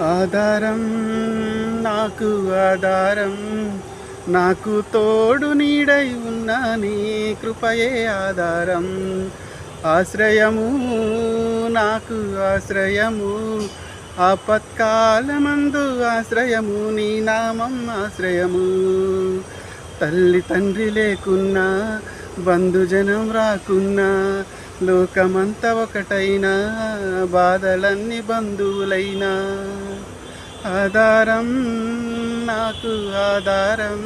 ఆధారం నాకు ఆధారం. నాకు తోడు నీడై ఉన్న నీ కృపయే ఆధారం. ఆశ్రయము నాకు ఆశ్రయము. ఆపత్కాలమందు ఆశ్రయము నీ నామం ఆశ్రయము. తల్లి తండ్రి లేకున్నా బంధుజనం రాకున్నా లోకమంతా ఒకటైనా బాధలన్నీ బంధువులైనా. ఆధారం నాకు ఆధారం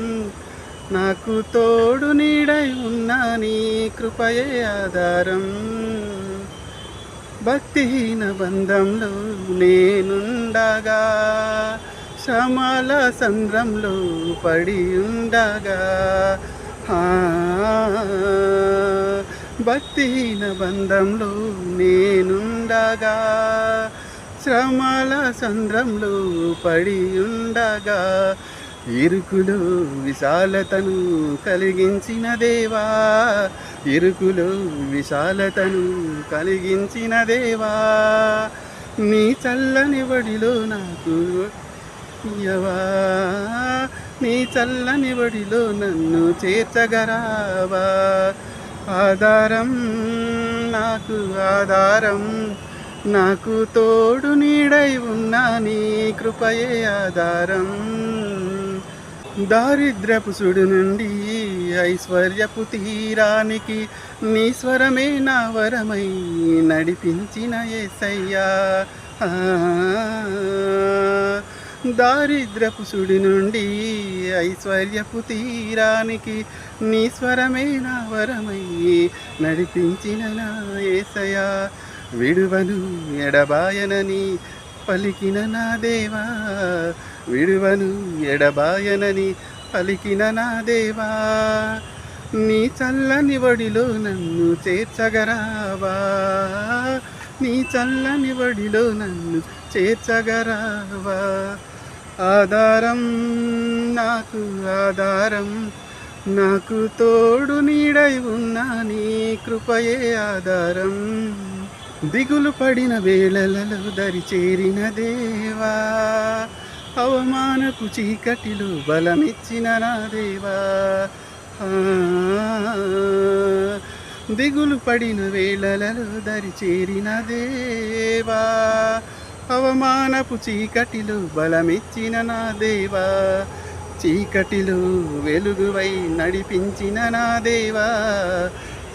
నాకు తోడు నీడై ఉన్నా నీ కృపయే ఆధారం. భక్తిహీన బంధంలో నేనుండగా శ్రమల సంద్రంలో పడి ఉండగా ఆ, భక్తిహీన బంధంలో నేనుండగా శ్రమల సంద్రంలో పడి ఉండగా ఇరుకులో విశాలతను కలిగించిన దేవా ఇరుకులో విశాలతను కలిగించిన దేవా నీ చల్లని వడిలో నాకు యవా నీ చల్లని వడిలో నన్ను చేర్చగరావా ఆధారం నాకు ఆధారం. నాకు తోడు నీడై ఉన్నా నీ కృపయే ఆధారం. దారిద్రపు సుడు నుండి ఐశ్వర్యపు తీరానికి నీ స్వరమే నా వరమై నడిపించిన ఏసయ్యా. దారిద్రపు సుడి నుండి ఐశ్వర్యపు తీరానికి నీ స్వరమే నా వరమై నడిపించిన నా ఏసయా? విడువను ఎడబాయనని పలికిన నా దేవా. విడువను ఎడబాయనని పలికిన నా దేవా. నీ చల్లని వడిలో నన్ను చేర్చగరావా? నీ చల్లని వడిలో నన్ను చేర్చగరావా ఆధారం నాకు ఆధారం నాకు తోడు నీడై ఉన్న నీ కృపయే ఆధారం. దిగులు పడిన వేళలలో దరి చేరిన దేవా అవమానపు చీకటిలో బలమిచ్చిన నా దేవా. ఆ, దిగులు పడిన వేళలలో దరి చేరిన దేవా. అవమానపు చీకటిలు బలమిచ్చిన నా దేవా. చీకటిలు వెలుగువై నడిపించిన నా దేవా.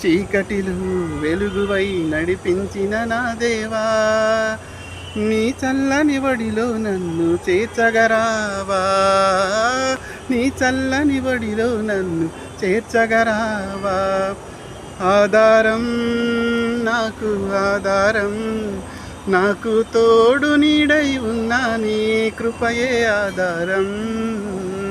చీకటిలు వెలుగువై నడిపించిన నా దేవా. నీ చల్లని వడిలో నన్ను చేర్చగరావా. నీ చల్లని వడిలో నన్ను చేర్చగరావా. ఆధారం నాకు ఆధారం. నాకు తోడు నీడై ఉన్నా నీ కృపయే ఆధారం.